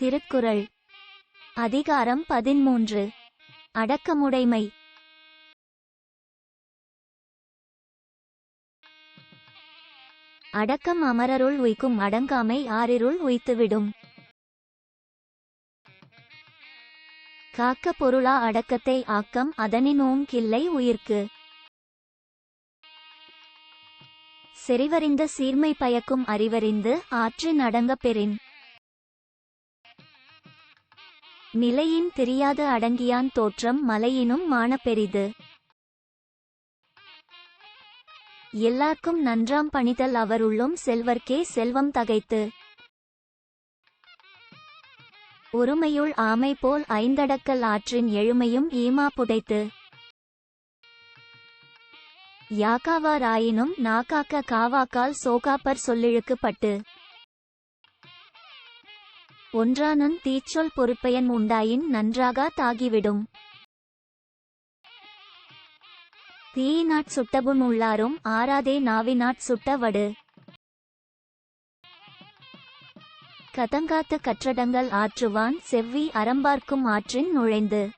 திருக்குறள். அதிகாரம் பதிமூன்று அடக்கமுடைமை. அடக்கம் அமரருள் உய்க்கும் அடங்காமை ஆறிருள் உய்த்துவிடும். காக்க பொருளா அடக்கத்தை ஆக்கம் அதனினோம் கில்லை உயிர்க்கு. செறிவறிந்த சீர்மை பயக்கும் அறிவறிந்து ஆற்றின் அடங்கப் பெறின். நிலையின் தெரியாது அடங்கியான் தோற்றம் மலையினும் மானப்பெரிது. எல்லார்க்கும் நன்றாம் பணிதல் அவருள்ளும் செல்வர்க்கே செல்வம் தகைத்து. ஒருமையுள் ஆமை போல் ஐந்தடக்கல் ஆற்றின் எழுமையும் ஈமா புடைத்து யாக்காவாராயினும் நாக்காக்க காவாக்கால் சோகாப்பர் சொல்லிழுக்குப்பட்டு. ஒன்றானுன் தீச்சொல் பொறுப்பயன் உண்டாயின் நன்றாகா தாகிவிடும். தீயினாட் சுட்டபுண் உள்ளாரும் ஆறாதே நாவினாட் சுட்ட வடு கதங்காத்து கற்றடங்கள் ஆற்றுவான் செவ்வி அறம்பார்க்கும் ஆற்றின் நுழைந்து.